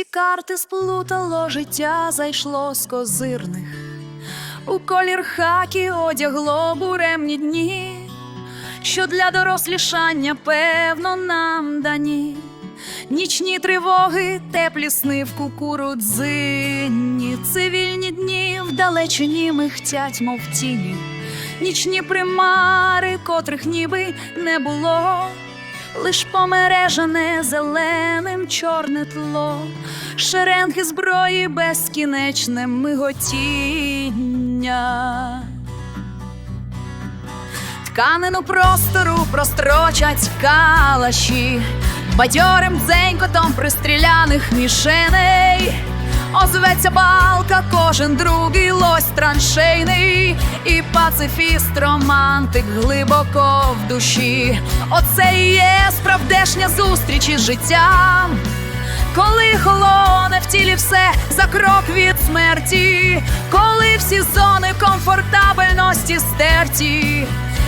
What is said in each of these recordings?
Всі карти сплутало життя зайшло з козирних. У колір хакі одягло буремні дні, що для дорослішання, певно, нам дані. Нічні тривоги, теплі сни в кукурудзині, цивільні дні вдалечині михтять, мов тіні, нічні примари, котрих ніби не було, лиш помережене зеленим чорне тло, шеренги зброї безкінечне миготіння. Тканину простору прострочать калаші, бадьорим дзенькотом пристріляних мішеней. Озветься балка, кожен другий лось траншейний, і пацифіст романтик глибоко в душі. Оце і є справдешня зустріч із життям. Коли холоне в тілі все за крок від смерті, коли всі зони комфортабельності стерті,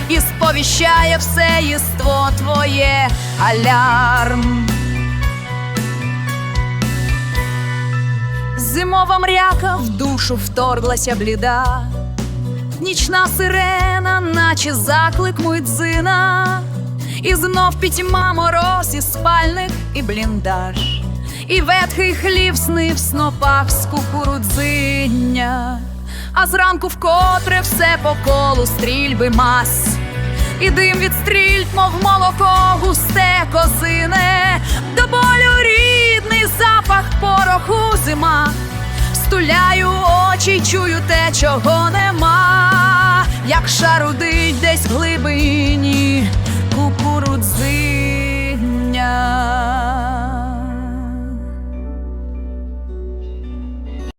і сповіщає все єство твоє алярм. Зимова мряка в душу вторглася бліда, нічна сирена, наче заклик муйдзина, і знов пітьма мороз і спальник, і бліндаж, і ветхий хлів сни в снопах з кукурудзиння, а зранку вкотре все по колу стрільби мас. І дим від стрільб, мов молоко, густе козине, Стуляю очі, чую те, чого нема, як шарудить десь глиб